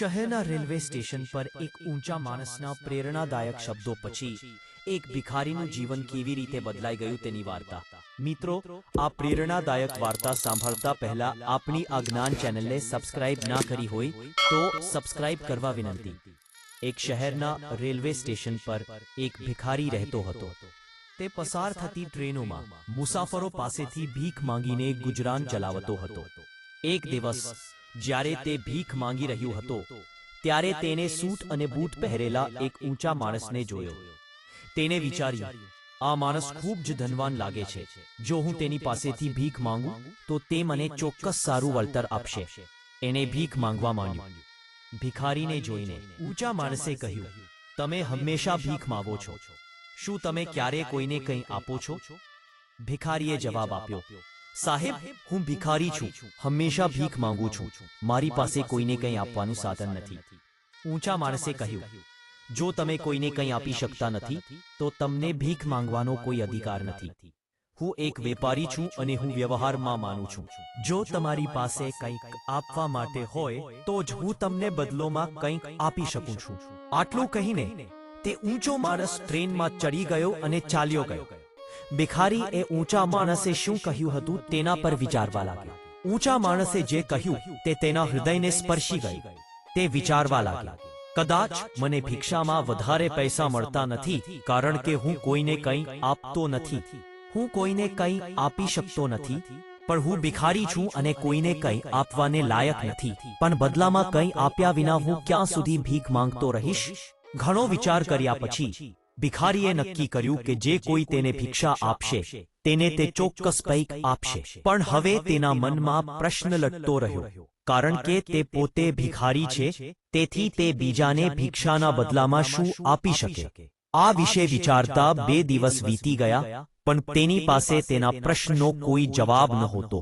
શહેરના railway station પર એક ઊંચા માણસના પ્રેરણાદાયક શબ્દો પછી એક ભિખારીનું જીવન કેવી રીતે બદલાઈ ગયું તેની વાર્તા. મિત્રો, આ પ્રેરણાદાયક વાર્તા સાંભળતા પહેલા આપણી આ જ્ઞાન ચેનલને સબસ્ક્રાઇબ ના કરી હોય તો સબસ્ક્રાઇબ કરવા વિનંતી. એક શહેરના રેલવે સ્ટેશન પર એક ભિખારી રહેતો હતો. તે પસાર થતી ટ્રેનોમાં મુસાફરો પાસેથી ભીખ માંગીને ગુજરાન ચલાવતો હતો. એક દિવસ જ્યારે તે ભીખ માંગી રહ્યો હતો, ત્યારે તેને સૂટ અને બૂટ પહેરેલા એક ઊંચા માણસને જોયો. તેને વિચાર્યું, આ માણસ ખૂબ જ ધનવાન લાગે છે. જો હું તેની પાસેથી ભીખ માંગું, તો તે મને ચોક્કસ સારું વળતર આપશે. એને ભીખ માંગવા માંડ્યું. ભિખારીને જોઈને ઊંચા માણસે કહ્યું, તમે હંમેશા ભીખ માંગો છો. શું તમે ક્યારે કોઈને કંઈ આપો છો? ભિખારીએ જવાબ આપ્યો સાહેબ, હું ભિખારી છું. હંમેશા ભીખ માંગુ છું. મારી પાસે કોઈને કંઈ આપવાનું સાધન નથી. ઊંચા માણસે કહ્યું, જો તમે કોઈને કંઈ આપી શકતા નથી, તો તમને ભીખ માંગવાનો કોઈ અધિકાર નથી. હું એક વેપારી છું અને હું વ્યવહારમાં માનું છું. જો તમારી પાસે કંઈક આપવા માટે હોય, તો જ હું તમને બદલોમાં કંઈક આપી શકું છું. આટલું કહીને તે ઊંચો માણસ ટ્રેનમાં ચડી ગયો અને ચાલ્યો ગયો. ભિખારી એ ઊંચા માણસે શું કહ્યું હતું તેના પર વિચારવા લાગ્યો. ઊંચા માણસે જે કહ્યું તે તેના હૃદયને સ્પર્શી ગઈ. તે વિચારવા લાગ્યો. કદાચ મને ભિક્ષામાં વધારે પૈસા મળતા નથી કારણ કે હું કોઈને કંઈ આપતો નથી. હું કોઈને કંઈ આપી શકતો નથી પણ હું ભિખારી છું અને કોઈને કંઈ આપવાને લાયક નથી. પણ બદલામાં કંઈ આપ્યા વિના હું ક્યાં સુધી ભીખ માંગતો રહીશ? ઘણો વિચાર કર્યા પછી ભિખારીએ નક્કી કર્યું કે જે કોઈ તેને ભિક્ષા આપશે તેને તે ચોક્કસ કંઈક આપશે. પણ હવે તેના મનમાં પ્રશ્ન લટતો રહ્યો. કારણ કે તે પોતે ભિખારી છે તેથી તે બીજાને ભિક્ષાના બદલામાં શું આપી શકે? આ વિશે વિચારતા બે દિવસ વીતી ગયા પણ તેની પાસે તેના પ્રશ્નનો કોઈ જવાબ નહોતો.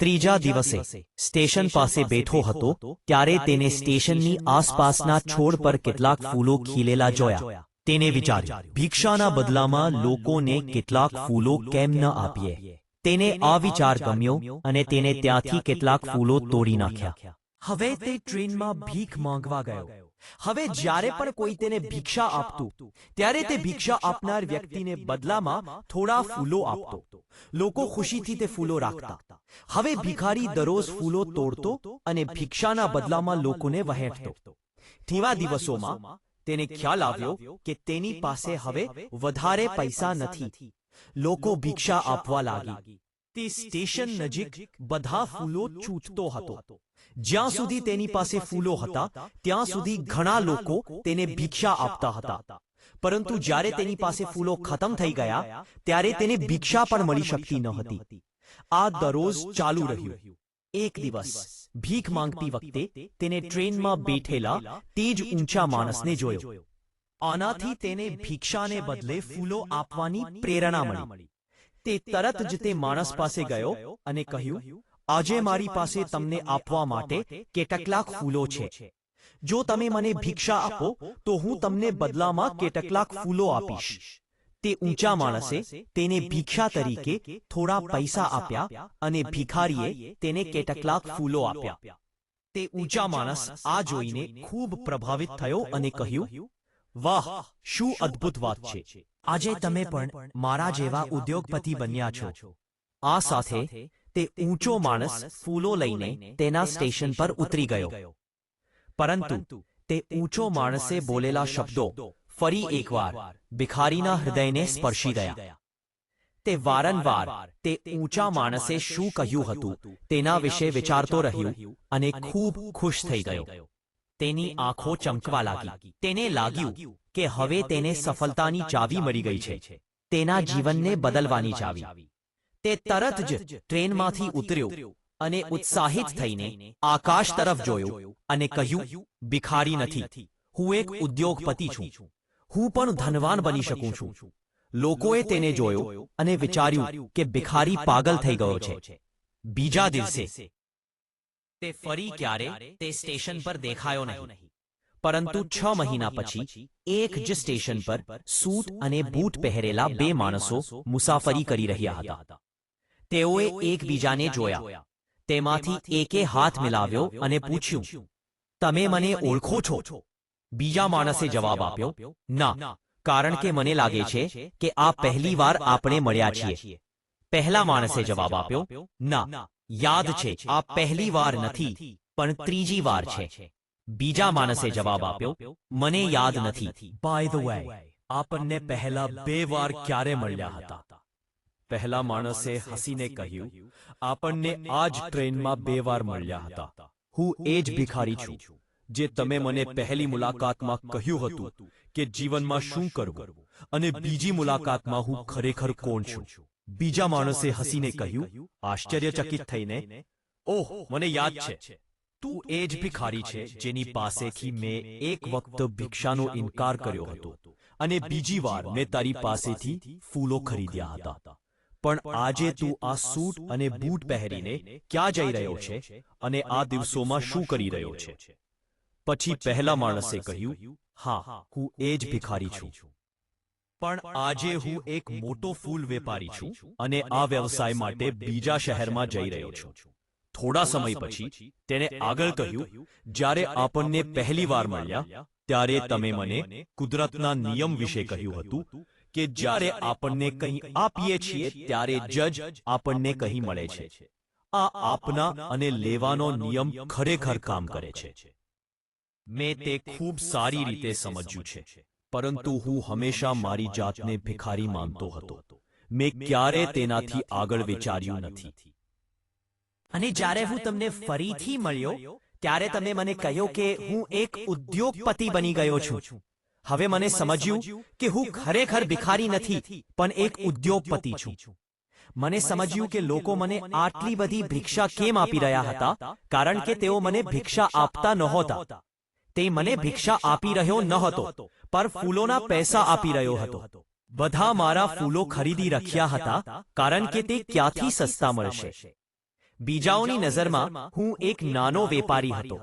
ત્રીજા દિવસે સ્ટેશન પાસે બેઠો હતો ત્યારે તેને સ્ટેશનની આસપાસના છોડ પર કેટલાક ફૂલો ખીલેલા જોયા તેને વિચાર્યું, ભિક્ષાના બદલામાં લોકોને કેટલાક ફૂલો કેમ ન આપીએ? તેને આ વિચાર ગમ્યો અને તેને ત્યાંથી કેટલાક ફૂલો તોડી નાખ્યા. હવે તે ટ્રેનમાં ભીખ માંગવા ગયો. હવે જ્યારે પણ કોઈ તેને ભિક્ષા આપતું, ત્યારે તે ભિક્ષા આપનાર વ્યક્તિને બદલામાં થોડા ફૂલો આપતો. લોકો ખુશીથી તે ફૂલો રાખતા. હવે ભિખારી દરરોજ ફૂલો તોડતો અને ભિક્ષાના બદલામાં લોકોને વહેંચતો. તેવા દિવસોમાં તેને ખ્યાલ આવ્યો કે તેની પાસે હવે વધારે પૈસા નથી. લોકો ભિક્ષા આપવા લાગી. તે સ્ટેશન નજીક બધા ફૂલો ચૂંટતો હતો. જ્યાં સુધી તેની પાસે ફૂલો હતા ત્યાં સુધી ઘણા લોકો તેને ભિક્ષા આપતા હતા. પરંતુ જ્યારે તેની પાસે ફૂલો ખતમ થઈ ગયા ત્યારે તેને ભિક્ષા પણ મળી શકતી ન હતી. આ દરરોજ ચાલુ રહ્યું. એક દિવસ. ભીખ માંગતી વખતે તેને ટ્રેનમાં બેઠેલા તે જ ઊંચા માણસને જોયો. આનાથી તેને ભિક્ષાને બદલે ફૂલો આપવાની પ્રેરણા મળી. તે તરત જ તે માણસ પાસે ગયો અને કહ્યું આજે મારી પાસે તમને આપવા માટે કેટલાક ફૂલો છે. જો તમે મને ભિક્ષા આપો તો હું તમને બદલામાં કેટલાક ફૂલો આપીશ. તે ઊંચા માણસે તેને ભિક્ષા તરીકે થોડા પૈસા આપ્યા અને ભિખારીએ તેને કેટલાક ફૂલો આપ્યા. તે ઊંચા માણસ આ જોઈને ખૂબ પ્રભાવિત થયો અને કહ્યું વાહ શું અદ્ભુત વાત છે. આજે તમે પણ મારા જેવા ઉદ્યોગપતિ બન્યા છો. આ સાથે તે ઊંચો માણસ ફૂલો લઈને તેના સ્ટેશન પર ઉતરી ગયો. પરંતુ તે ઊંચો માણસે બોલેલા શબ્દો ફરી એકવાર ભિખારીના હૃદયને સ્પર્શી ગયા તે વારંવાર તે ઊંચા માણસે શું કહ્યું હતું તેના વિશે વિચારતો રહ્યો અને ખૂબ ખુશ થઈ ગયો. તેની આંખો ચમકવા લાગી. તેને લાગ્યું કે હવે તેને સફળતાની ચાવી મળી ગઈ છે. તેના જીવનને બદલવાની ચાવી. તે તરત જ ટ્રેનમાંથી ઉતર્યો અને ઉત્સાહિત થઈને આકાશ તરફ જોયો અને કહ્યું ભિખારી નથી. હું એક ઉદ્યોગપતિ છું. હું પણ ધનવાન બની શકું છું. લોકોએ તેને જોયો અને વિચાર્યું કે ભિખારી પાગલ થઈ ગયો છે. બીજા દિવસે તે ફરી ક્યારે તે સ્ટેશન પર દેખાયો નહીં. પરંતુ છ મહિના પછી એક જ સ્ટેશન પર સૂટ અને બૂટ પહેરેલા બે માણસો મુસાફરી કરી રહ્યા હતા. તેઓએ એકબીજાને જોયા. તેમાંથી એકે હાથ મિલાવ્યો અને પૂછ્યું, તમે મને ઓળખો છો? બીજા માણસે જવાબ આપ્યો ના કારણ કે મને લાગે છે કે આ પહેલી વાર આપણે મળ્યા છીએ. પહેલા માણસે જવાબ આપ્યો ના યાદ છે આ પહેલી વાર નથી પણ ત્રીજી વાર છે. બીજા માણસે જવાબ આપ્યો મને યાદ નથી બાય ધ વે આપણને પહેલા બે વાર ક્યારે મળ્યા હતા? પહેલા માણસે હસીને કહ્યું આપણને આ જ ટ્રેનમાં બે વાર મળ્યા હતા. હું એ જ ભિખારી છું. જે તમે મને પહેલી મુલાકાતમાં કહ્યું હતું કે જીવનમાં શું કરવું અને બીજી મુલાકાતમાં હું ખરેખર કોણ છું? બીજા માણસે હસીને કહ્યું, આશ્ચર્યચકિત થઈને, ઓહ, મને યાદ છે. તું એ જ ભિખારી છે જેની પાસેથી મેં એક વખત ભિક્ષાનો ઇનકાર કર્યો હતો અને બીજી વાર મેં તારી પાસેથી ફૂલો ખરીદ્યા હતા. પણ આજે તું આ સૂટ અને બૂટ પહેરીને ક્યાં જઈ રહ્યો છે અને આ દિવસોમાં શું કરી રહ્યો છે? પછી પહેલા માણસે કહ્યું હા હું એ જ ભિખારી છું. પણ આજે હું એક મોટો ફૂલ વેપારી છું અને આ વ્યવસાય માટે બીજા શહેરમાં જઈ રહ્યો છું. થોડા સમય પછી તેને આગળ કહ્યું જ્યારે આપણને પહેલી વાર મળ્યા ત્યારે તમે મને કુદરતના નિયમ વિશે કહ્યું હતું કે જ્યારે આપણને કંઈ આપીએ છીએ ત્યારે જજ આપણને કંઈ મળે છે. આ આપના અને લેવાનો નિયમ ખરેખર કામ કરે છે. મેં તે ખૂબ સારી રીતે સમજ્યું છે. પરંતુ હું હંમેશા મારી જાતને ભિખારી માનતો હતો. મેં ક્યારે તેનાથી આગળ વિચાર્યું નથી. અને જ્યારે હું તમને ફરીથી મળ્યો, ત્યારે તમે મને કહ્યું કે હું એક ઉદ્યોગપતિ બની ગયો છું. હવે મને સમજ્યું કે હું ખરેખર ભિખારી નથી, પણ એક ઉદ્યોગપતિ છું. મને સમજ્યું કે લોકો મને આટલી બધી ભિક્ષા કેમ આપી રહ્યા હતા, કારણ કે તેઓ મને ભિક્ષા આપતા નહોતા. તે મને ભિક્ષા આપી રહ્યો ન હતો. પર ફૂલોના પૈસા આપી રહ્યો હતો. બધા મારા ફૂલો ખરીદી રાખ્યા હતા કારણ કે તે ક્યાંથી સસ્તા મળશે? બીજાઓની નજરમાં હું એક નાનો વેપારી હતો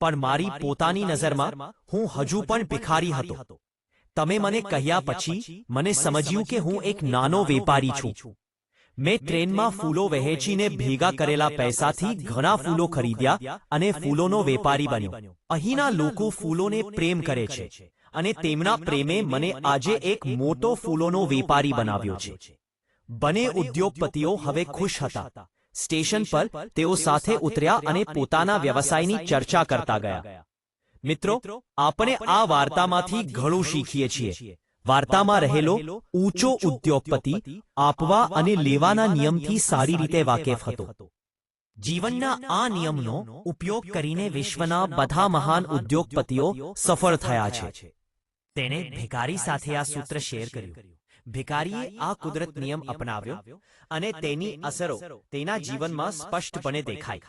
પણ મારી પોતાની નજરમાં હું હજુ પણ ભિખારી હતો. તમે મને કહ્યા પછી મને સમજ્યું કે હું એક નાનો વેપારી છું. મેં ટ્રેનમાં ફૂલો વહેંચીને ભેગા કરેલા પૈસાથી ઘણા ફૂલો ખરીદ્યા અને ફૂલોનો વેપારી બન્યો. અહીંના લોકો ફૂલોને પ્રેમ કરે છે. અને તેમના પ્રેમે મને આજે એક મોટો ફૂલોનો વેપારી બનાવ્યો છે. બંને ઉદ્યોગપતિઓ હવે ખુશ હતા. સ્ટેશન પર તેઓ સાથે ઉતર્યા અને પોતાના વ્યવસાયની ચર્ચા કરતા ગયા. મિત્રો આપણે આ વાર્તામાંથી ઘણું શીખીએ છીએ. વાર્તામાં રહેલો ઊંચો ઉદ્યોગપતિ આપવા અને લેવાના નિયમથી સારી રીતે વાકેફ હતો. જીવનના આ નિયમનો ઉપયોગ કરીને વિશ્વના બધા મહાન ઉદ્યોગપતિઓ સફળ થયા છે. તેણે ભિકારી સાથે આ સૂત્ર શેર કર્યું. ભિકારીએ આ કુદરત નિયમ અપનાવ્યો અને તેની અસરો તેના જીવનમાં સ્પષ્ટપણે દેખાઈ.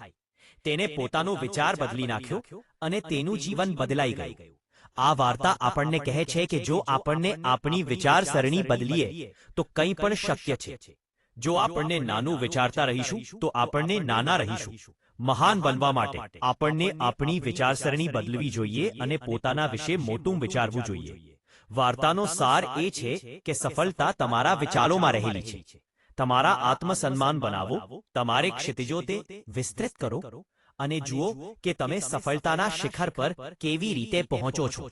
તેને પોતાનો વિચાર બદલી નાખ્યો અને તેનું જીવન બદલાઈ ગયું. આ વાર્તા આપણને કહે છે કે જો આપણને આપણી વિચારસરણી બદલીએ, તો કંઈ પણ શક્ય છે. જો આપણને નાનું વિચારતા રહીશું, તો આપણને નાના રહીશું. મહાન બનવા માટે આપણને આપણી વિચારસરણી બદલવી જોઈએ અને પોતાના વિશે મોટું વિચારવું જોઈએ. વાર્તાનો સાર એ છે કે સફળતા તમારા વિચારોમાં રહેલી છે. તમારા આત્મસન્માન બનાવો, તમારે ક્ષિતિજો તે વિસ્તૃત કરો અને જુઓ કે તમે સફળતાના શિખર પર કેવી રીતે પહોંચો છો.